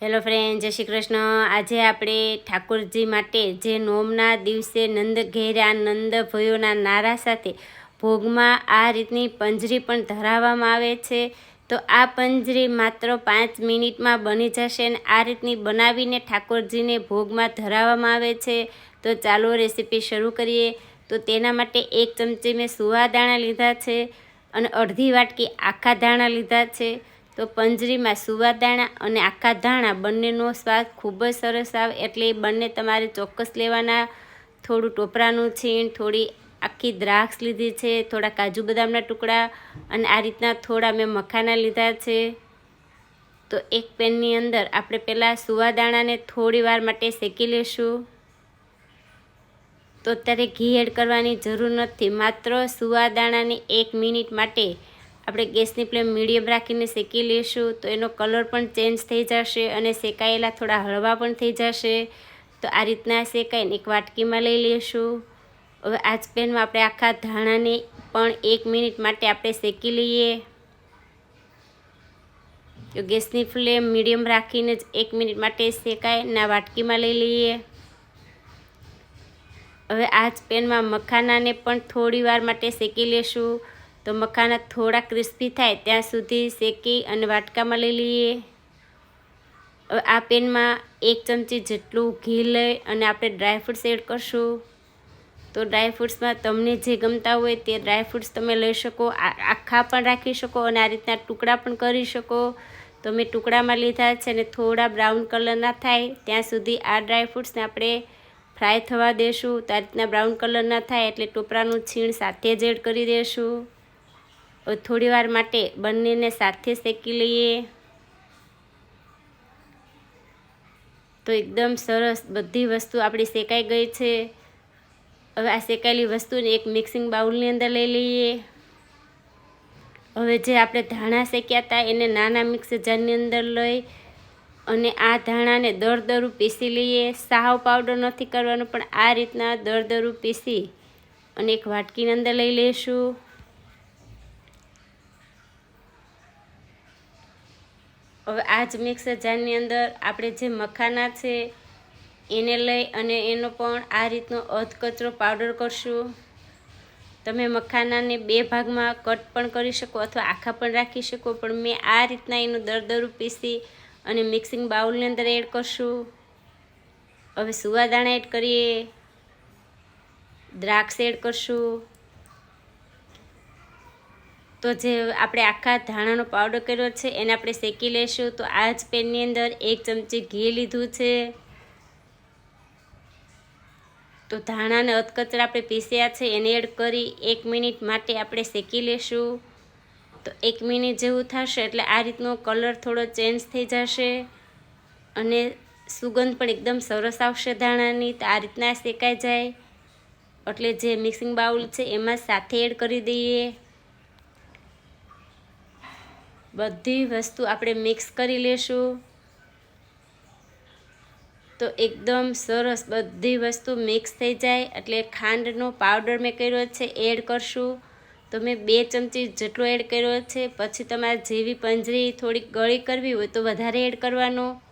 Hello friend, જય શ્રી કૃષ્ણ. આજે આપણે ઠાકોરજી માટે જે નોમના દિવસે નંદ ઘેર્યા નંદ ભયોના નારા સાથે ભોગમાં આ રીતની પંજરી પણ ધરાવવામાં આવે છે, તો આ પંજરી માત્ર પાંચ મિનિટમાં બની જશે અને આ રીતની બનાવીને ઠાકોરજીને ભોગમાં ધરાવવામાં આવે છે. તો ચાલો રેસીપી શરૂ કરીએ. તો તેના માટે એક ચમચી મેં સુવા દાણા લીધા છે અને અડધી વાટકી આખા દાણા લીધા છે. તો પંજરીમાં સુવા દાણા અને આખા ધાણા બંનેનો સ્વાદ ખૂબ જ સરસ આવે એટલે એ બંને તમારે ચોક્કસ લેવાના. થોડું ટોપરાનું છીણ, થોડી આખી દ્રાક્ષ લીધી છે, થોડા કાજુ બદામના ટુકડા અને આ રીતના થોડા મેં મખાના લીધા છે. તો એક પેનની અંદર આપણે પહેલાં સુવા દાણાને થોડી વાર માટે શેકી લેશું. તો અત્યારે ઘી એડ કરવાની જરૂર નથી, માત્ર સુવા દાણાને એક મિનિટ માટે આપણે ગેસની ફ્લેમ મીડિયમ રાખીને શેકી લઈશું તો એનો કલર પણ ચેન્જ થઈ જશે અને શેકાયેલા થોડા હળવા પણ થઈ જશે. તો આ રીતના શેકાઈને એક વાટકીમાં લઈ લઈશું. હવે આ જ પેનમાં આપણે આખા ધાણાને પણ એક મિનિટ માટે આપણે શેકી લઈએ. તો ગેસની ફ્લેમ મીડિયમ રાખીને જ એક મિનિટ માટે શેકાય ના વાટકીમાં લઈ લઈએ. હવે આ જ પેનમાં મખાનાને પણ થોડી વાર માટે શેકી લેશું તો મખાના થોડા ક્રિસ્પી થાય, ત્યાં સુધી શેકી અને વાટકામાં લઈ લઈએ. આ પેનમાં એક ચમચી જેટલું ઘી લઈ અને આપણે ડ્રાયફ્રૂટ્સ એડ કરશું. તો ડ્રાયફ્રૂટ્સમાં તમને જે ગમતા હોય તે ડ્રાયફ્રૂટ્સ તમે લઈ શકો આખા પણ રાખી શકો અને આ રીતના ટુકડા પણ કરી શકો. તો મેં ટુકડામાં લીધા છે અને થોડા બ્રાઉન કલર ના થાય, ત્યાં સુધી આ ડ્રાયફ્રૂટ્સને આપણે ફ્રાય થવા દેશું. તો આ રીતના બ્રાઉન કલર ના થાય એટલે ટોપરાનું છીણ સાથે જ એડ કરી દેશું. થોડી વાર માટે બંનેને સાથે શેકી લઈએ. તો એકદમ સરસ બધી વસ્તુ આપણી શેકાઈ ગઈ છે. હવે આ શેકાયેલી વસ્તુને એક મિક્સિંગ બાઉલની અંદર લઈ લઈએ. હવે જે આપણે ધાણા શેક્યા હતા એને નાના મિક્સર જારની અંદર લઈ અને આ ધાણાને દરદરું પીસી લઈએ. સાવ પાવડર નથી કરવાનો, પણ આ રીતના દરદરું પીસી અને એક વાટકીની અંદર લઈ લઈશું. હવે આ જ મિક્સર જારની અંદર આપણે જે મખાના છે, એને લઈ અને એનો પણ આ રીતનો અધકચરો પાવડર કરશું. તમે મખાનાને બે ભાગમાં કટ પણ કરી શકો અથવા આખા પણ રાખી શકો, પણ મેં આ રીતના એનું દરદરું પીસી અને મિક્સિંગ બાઉલની અંદર એડ કરશું. હવે સુવાદાણા એડ કરીએ. દ્રાક્ષ એડ કરશું. તો જે આપણે આખા ધાણાનો પાવડર કર્યો છે, એને આપણે શેકી લઈશું તો આ જ પેનની અંદર એક ચમચી ઘી લીધું છે. તો ધાણાને અધકચરા આપણે પીસ્યા છે, એને એડ કરી એક મિનિટ માટે આપણે શેકી લઈશું તો એક મિનિટ જેવું થશે એટલે આ રીતનો કલર થોડો ચેન્જ થઈ જશે અને સુગંધ પણ એકદમ સરસ આવશે ધાણાની. તો આ રીતના શેકાઈ જાય. એટલે જે મિક્સિંગ બાઉલ છે, એમાં સાથે એડ કરી દઈએ. બધી વસ્તુ આપણે મિક્સ કરી લેશું. તો એકદમ સરસ બધી વસ્તુ મિક્સ થઈ જાય. એટલે ખાંડનો પાવડર મેં કર્યો છે એડ કરશું. તો મેં બે ચમચી જેટલો એડ કર્યો છે. પછી તમારે જેવી પંજરી થોડીક ગળી કરવી હોય તો વધારે એડ કરવાનો.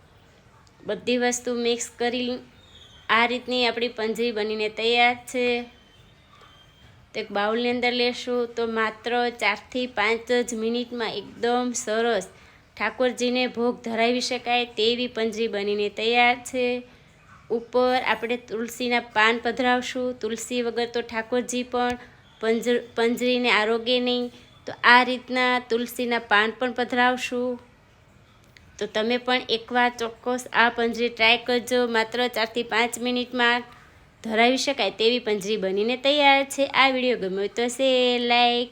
બધી વસ્તુ મિક્સ કરી આ રીતની આપણી પંજરી બનીને તૈયાર છે. તો એક બાઉલની અંદર લેશું તો માત્ર ચારથી પાંચ જ મિનિટમાં એકદમ સરસ ઠાકોરજીને ભોગ ધરાવી શકાય તેવી પંજરી બનીને તૈયાર છે. ઉપર આપણે તુલસીના પાન પધરાવશું. તુલસી વગર તો ઠાકોરજી પણ પંજર, પંજરીને આરોગ્ય નહીં. તો આ રીતના તુલસીના પાન પણ પધરાવશું. તો તમે પણ એકવાર ચોક્કસ આ પંજરી ટ્રાય કરજો માત્ર ચારથી પાંચ મિનિટમાં. ધરાવી શકાય તેવી પંજરી બનીને તૈયાર છે. આ વીડિયો ગમ્યો તો શેર લાઈક